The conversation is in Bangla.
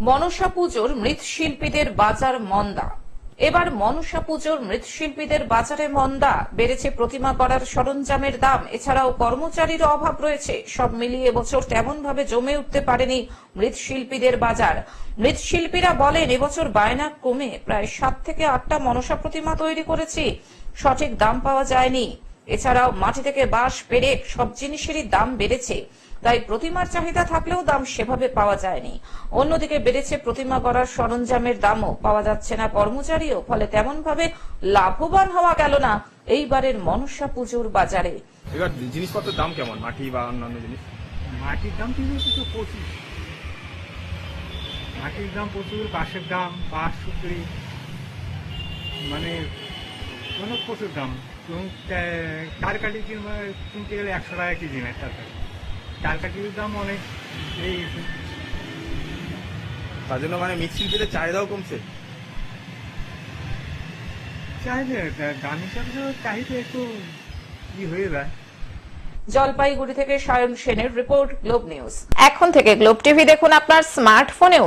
মনসা পুজোর মৃৎশিল্পীদের বাজার মন্দা। এবার মনসা পুজোর মৃৎশিল্পীদের বাজারে মন্দা। বেড়েছে প্রতিমা করার সরঞ্জামের দাম। এছাড়াও কর্মচারীর অভাব রয়েছে। সব মিলিয়ে এবছর তেমনভাবে জমে উঠতে পারেনি মৃৎশিল্পীদের বাজার। মৃৎশিল্পীরা বলেন, এবছর বায়না কমে। প্রায় সাত থেকে আটটা মনসা প্রতিমা তৈরি করেছি। সঠিক দাম পাওয়া যায়নি। এছাড়াও মাটি থেকে বাঁশ পেরেক সব জিনিসেরই দাম বেড়েছে। তাই প্রতিমার চাহিদা থাকলেও দাম সেভাবে পাওয়া যায়নি। অন্যদিকে বেড়েছে প্রতিমা করার সরঞ্জামের দামও। পাওয়া যাচ্ছে না কর্মচারীও ফলে তেমন ভাবে লাভবান হওয়া গেল না এইবারের মনসা পুজোর বাজারে। এবার জিনিসপত্রের দাম কেমন? মাটি বা অন্যান্য জিনিস? মাটির দাম কিন্তু তো প্রচুর মাটির দাম প্রচুর বাঁশের দাম বাঁশ সুতরি মানে অনেক প্রচুর দাম। এবং টারকাটি কিনতে গেলে একশো টাকা কেজি নেয় টারকাটি টারকাটির দাম অনেক এই তার জন্য মানে মৃৎশিল্পীদের চাহিদাও কমছে? চাহিদা দাম হিসাবে তো চাহিদা একটু ই হয়ে যায়। জলপাইগুড়ি থেকে সায়ন সেনের রিপোর্ট গ্লোব নিউজ। এখন থেকে গ্লোব টিভি দেখুন আপনার স্মার্টফোনেও।